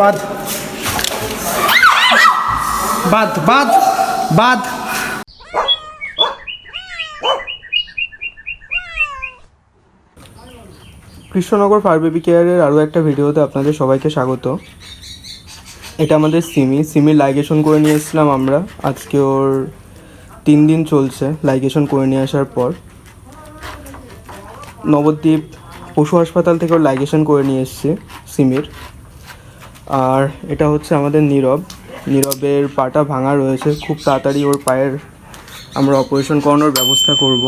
বাদ। বাদ বাদ বাদ। কৃষ্ণনগর ফায়ার বেবি কেয়ারের আরও একটা ভিডিওতে আপনাদের সবাইকে স্বাগত। এটা আমাদের সিমি। সিমির লাইগেশন করে নিয়ে এসেছিলাম আমরা। আজকে ওর তিন দিন চলছে লাইগেশন করে নিয়ে আসার পর। নবদ্বীপ পশু হাসপাতাল থেকেও লাইগেশন করে নিয়ে এসেছি সিমির। আর এটা হচ্ছে আমাদের নীরব। নীরবের পাটা ভাঙা রয়েছে, খুব তাড়াতাড়ি ওর পায়ের আমরা অপারেশন করানোর ব্যবস্থা করব।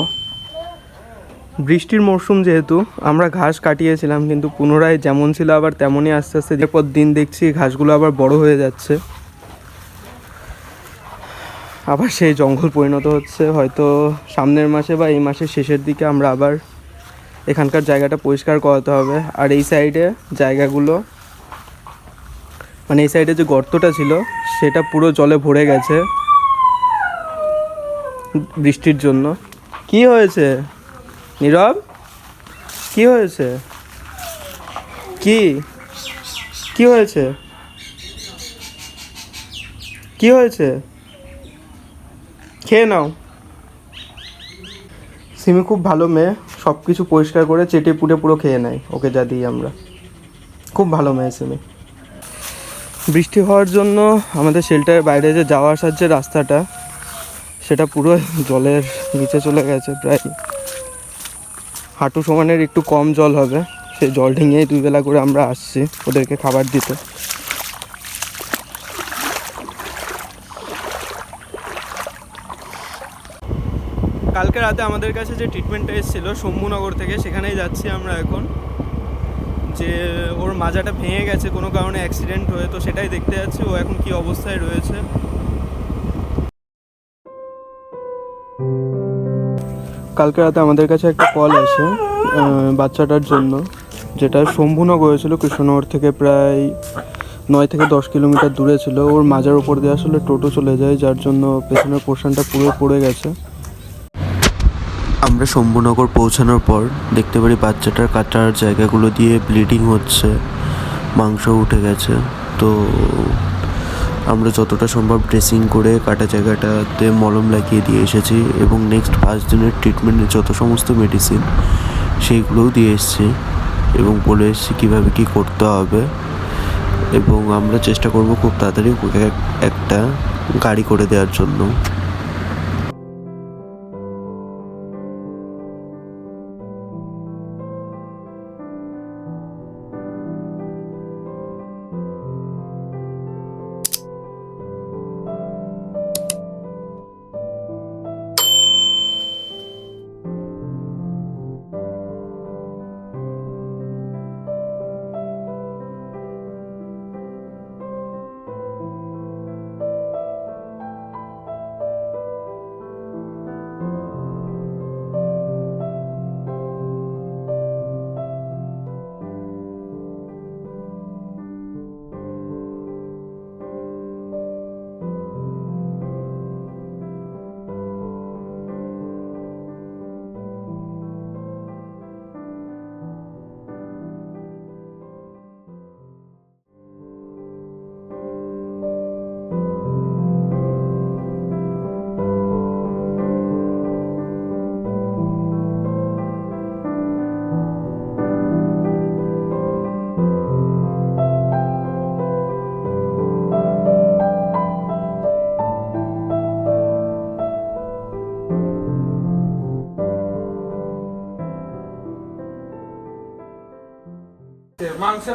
বৃষ্টির মরশুম যেহেতু, আমরা ঘাস কাটিয়েছিলাম, কিন্তু পুনরায় যেমন ছিল আবার তেমনই আস্তে আস্তে পর দিন দেখছি ঘাসগুলো আবার বড় হয়ে যাচ্ছে। আবার সেই জঙ্গল পরিণত হচ্ছে। হয়তো সামনের মাসে বা এই মাসের শেষের দিকে আমরা আবার এখানকার জায়গাটা পরিষ্কার করাতে হবে। আর এই সাইডে জায়গাগুলো মানে এই সাইডে যে গর্তটা ছিল, সেটা পুরো জলে ভরে গেছে বৃষ্টির জন্য। কি হয়েছে? নীরব? কি হয়েছে? কি? কি হয়েছে? কি হয়েছে? খেয়ে নাও। সিমি খুব ভালো মেয়ে সব কিছু পরিষ্কার করে চেটে পুটে পুরো খেয়ে নেয়, ওকে যা দিই আমরা। খুব ভালো মেয়ে সিমি। বৃষ্টি হওয়ার জন্য আমাদের শেল্টারের বাইরে যে যাওয়া আসার যে রাস্তাটা, সেটা পুরো জলের নিচে চলে গেছে প্রায়। হাঁটু সমানের একটু কম জল হবে, সেই জল ঢেঙেই দুই বেলা করে আমরা আসছি ওদেরকে খাবার দিতে। কালকে রাতে আমাদের কাছে যে ট্রিটমেন্টটা এসেছিল শম্ভুনগর থেকে, সেখানেই যাচ্ছি আমরা এখন। যে ওর মাজাটা ভেঙে গেছে, কোনো কারণে অ্যাক্সিডেন্ট হয়ে, তো সেটাই দেখতে যাচ্ছি, ও এখন কি অবস্থায় রয়েছে। কালকে রাতে আমাদের কাছে একটা কল আসে বাচ্চাটার জন্য, যেটা শম্ভুনগর হয়েছিল, কৃষ্ণনগর থেকে প্রায় নয় থেকে দশ কিলোমিটার দূরে ছিল। ওর মাজার উপর দিয়ে আসলে টোটো চলে যায়, যার জন্য পেছনের পোর্শনটা পুরো পড়ে গেছে। আমরা শম্ভুনগর পৌঁছানোর পর দেখতে পারি বাচ্চাটার কাটার জায়গাগুলো দিয়ে ব্লিডিং হচ্ছে, মাংস উঠে গেছে। তো আমরা যতটা সম্ভব ড্রেসিং করে কাটা জায়গাটাতে মলম লাগিয়ে দিয়ে এসেছি এবং নেক্সট পাঁচ দিনের ট্রিটমেন্টের যত সমস্ত মেডিসিন সেইগুলোও দিয়ে এসেছি এবং বলে এসেছি কীভাবে কী করতে হবে। এবং আমরা চেষ্টা করব খুব তাড়াতাড়ি একটা গাড়ি করে দেওয়ার জন্য।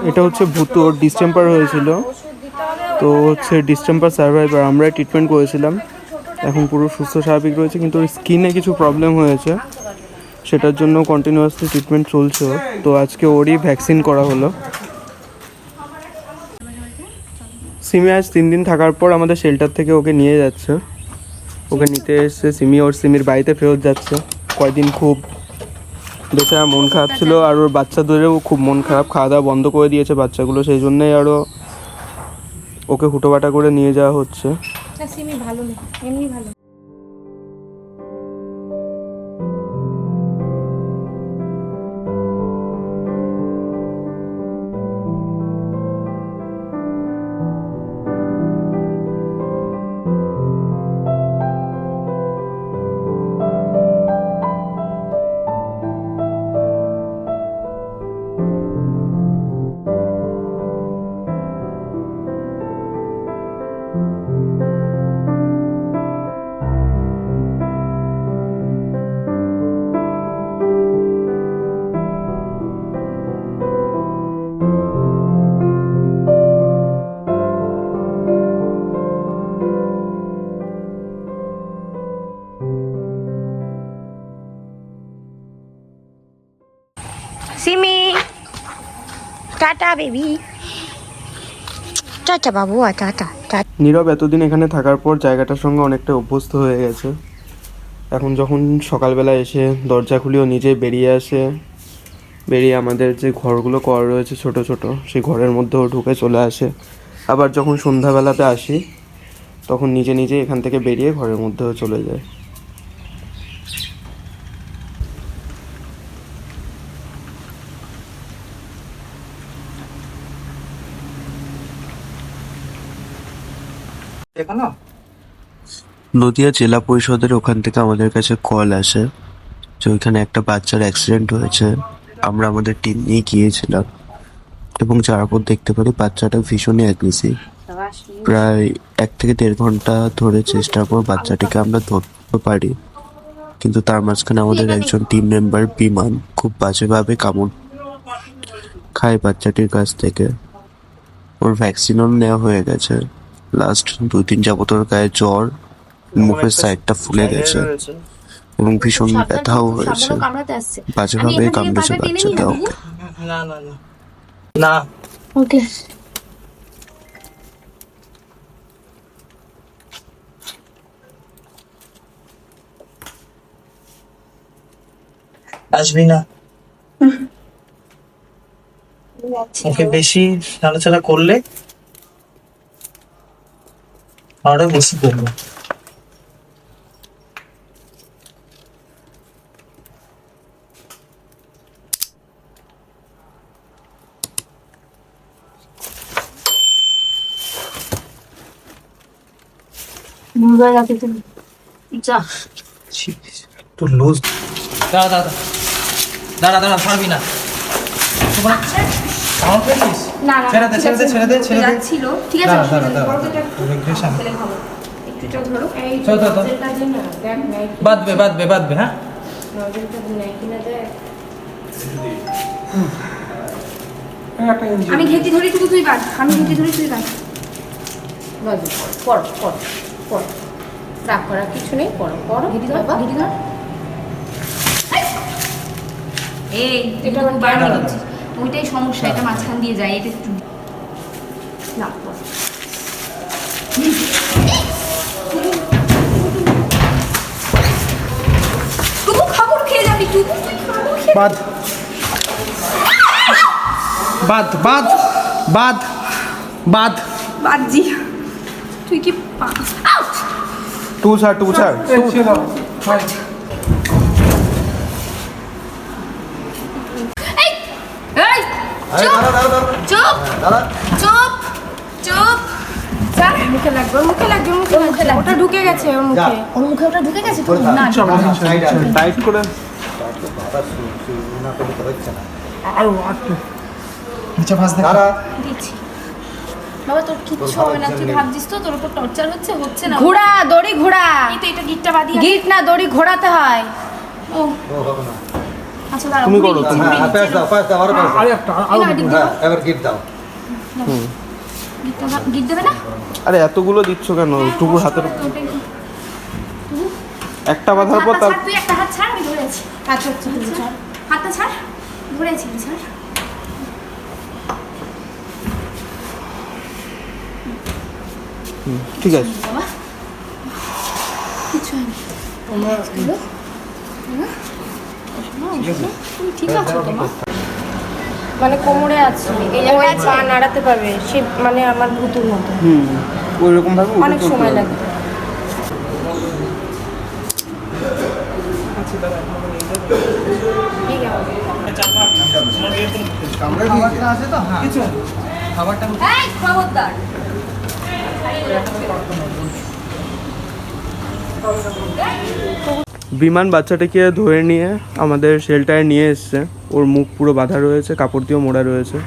এটা হচ্ছে ভূত, ওর ডিস্টেম্পার হয়েছিল। তো হচ্ছে ডিস্টেম্পার সার্ভাইভার আমরা ট্রিটমেন্ট করেছিলাম। এখন পুরো সুস্থ, স্বাভাবিক রয়েছে, কিন্তু ওর স্কিনে কিছু প্রবলেম হয়েছে। সেটার জন্য কন্টিনিউয়াসলি ট্রিটমেন্ট চলছে তো আজকে ওরই ভ্যাকসিন করা হলো। সিমি আজ তিন দিন থাকার পর আমাদের শেল্টার থেকে ওকে নিয়ে যাচ্ছে। ওকে নিতে এসছে সিমি, ওর সিমির বাড়িতে ফেরত যাচ্ছে। কয়দিন খুব বেচারা মন খারাপ ছিল আর ওর বাচ্চাদেরও খুব মন খারাপ। খাওয়া দাওয়া বন্ধ করে দিয়েছে বাচ্চাগুলো, সেই জন্যই আরও ওকে হুটোবাটা করে নিয়ে যাওয়া হচ্ছে। ভালো এমনি ভালো। নীরব এতদিন এখানে থাকার পর জায়গাটার সঙ্গে অনেকটা অভ্যস্ত হয়ে গেছে। এখন যখন সকালবেলা এসে দরজা খুলেও নিজে বেরিয়ে আসে, বেরিয়ে আমাদের যে ঘরগুলো করা রয়েছে ছোট ছোট, সেই ঘরের মধ্যেও ঢুকে চলে আসে। আবার যখন সন্ধ্যাবেলাতে আসি, তখন নিজে নিজে এখান থেকে বেরিয়ে ঘরের মধ্যেও চলে যায়। নদিয়া জেলা পরিষদের ওখান থেকে আমাদের কাছে কল আসে যে ওইখানে একটা বাচ্চার অ্যাক্সিডেন্ট হয়েছে। আমরা আমাদের টিম নিয়ে গিয়েছিলাম এবং যাওয়ার পর দেখতে পারি বাচ্চাটা ভীষণই অ্যাগ্রেসিভ প্রায় এক থেকে দেড় ঘণ্টা ধরে চেষ্টার পর বাচ্চাটিকে আমরা ধরতে পারি। কিন্তু তার মাঝখানে আমাদের একজন টিম মেম্বার বিমান খুব বাজেভাবে কামড় খায় বাচ্চাটির কাছ থেকে। ওর ভ্যাকসিনও নেওয়া হয়ে গেছে। লাস্ট দুই দিন যাবত ওর গায়ে জ্বর মুখের সাইডটা ফুলে গেছে। এবং ভীষণ ব্যথাও হয়েছে। বাজেভাবে কামড়েছে বাচ্চাটা ওকে। না না না। না। ওকে। আসবি না। ওকে বেশি নাড়াচাড়া করলে আরও বেশি করব তো লুজ দাঁড়া দাঁড়া। দাঁড়া দাঁড়া ছাড়বি না। আমার পেয়েছিস না না ছেড়ে দে, ছেড়ে দে, ছেড়ে দে, ছেড়ে দে। যাচ্ছিল। ঠিক আছে দাঁড়া, দাঁড়া, বড়দের দাঁড়া। একটু Regression। ছেলে খাব। একটু এটা ধরো এই চল, কি- বাঁধবে বাঁধবে বাঁধবে হ্যাঁ? নজরটা নেয় কিনা দেখ। আমি ঘেটি ধরি টুকু তুই বাদ আমি ঘেটি ধরি তুই বাদ। বাদ পড় পড় পড় রাগ করার কিছু নেই পড়ো পড়ো ঘেটি ধর ঘেটি ধর। এই এটা দিচ্ছি ওইটাই সমস্যা এটা মাঝখান দিয়ে যায় এটা একটু খাবার খেয়ে বাদ। বাদ বাদ বাদ বাদ। বাজি তুই কি পা- আউট! টু ছাড় টু ছাড় এই এই চুপ! চুপ! চুপ! চুপ! স্যার মুখে লাগবে মুখে লাগবে মুখে লাগবে। ওটা ঢুকে গেছে ওর মুখে। ওর মুখে ওটা ঢুকে গেছে? তো না টাইট করে। নিচে ফাঁস দেখ। দিচ্ছি। বাবা তোর কিচ্ছু হবে না তুই ভাবছিস তো? তোর উপর টর্চার হচ্ছে হচ্ছে না? ঘোড়া দড়ি ঘোড়া। এই তো এটা গিটটা বাদি গিট না দড়ি ঘোড়াতে হয়। ও। তুমি করো, তুমি। হ্যাঁ। দাও দাও আরও দাও। এই না, গিট হ্যাঁ এবার গিট দাও। দেবে না? আরে এতগুলো দিচ্ছ কেন? টুকুর হাতের একটা বাঁধার পর তার তুই একটা হাত ছাড় আমি ধরে আছি আচ্ছা আচ্ছা ছাড়। হাতটা ছাড়। ধরে আছি ছাড় ঠিক আছে। কিছু হয়নি। হ্যালো? তুমি ঠিক আছো তো মানে কোমরে আছে। এই জায়গায় পা নাড়াতে পারবে সে মানে আমার ভূতুর মতো। হুম ওই রকম ভাবে অনেক সময় এই খবরদার। বিমান বাচ্চাটাকে ধরে নিয়ে আমাদের শেল্টারে নিয়ে এসছে। ওর মুখ পুরো বাঁধা রয়েছে কাপড় দিয়েও মোড়া রয়েছে।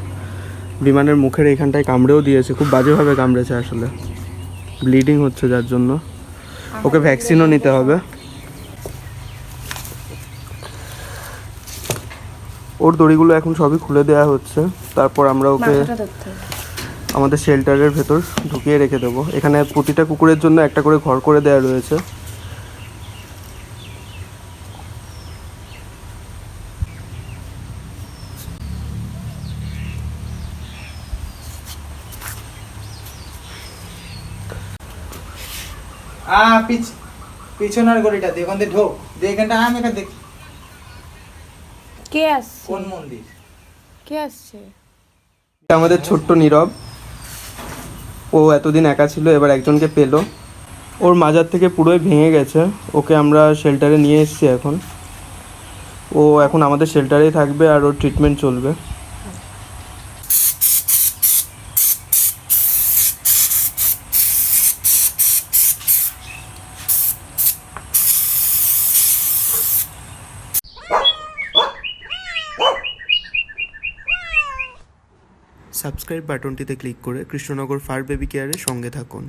বিমানের মুখের এখানটায় কামড়েও দিয়েছে খুব বাজেভাবে কামড়েছে আসলে। ব্লিডিং হচ্ছে যার জন্য। ওকে ভ্যাকসিনও নিতে হবে। ওর দড়িগুলো এখন সবই খুলে দেওয়া হচ্ছে। তারপর আমরা ওকে আমাদের শেল্টারের ভেতর ঢুকিয়ে রেখে দেবো। এখানে প্রতিটা কুকুরের জন্য একটা করে ঘর করে দেওয়া রয়েছে। পিছ পিছনের গলিটা দিয়ে ওখান দিয়ে ঢোক। দিয়ে এখানটা আমি এখান দেখ কে আসছে? কোন মন্দির? কে আসছে? আমাদের ছোট্ট নীরব। ও এতদিন একা ছিল এবার একজনকে পেল। ওর মাজার থেকে পুরোই ভেঙে গেছে। ওকে আমরা শেল্টারে নিয়ে এসেছি এখন। ও এখন আমাদের শেল্টারেই থাকবে আর ওর ট্রিটমেন্ট চলবে। সাবস্ক্রাইব বাটনটিতে ক্লিক করে কৃষ্ণনগর ফার বেবি কেয়ারের সঙ্গে থাকুন।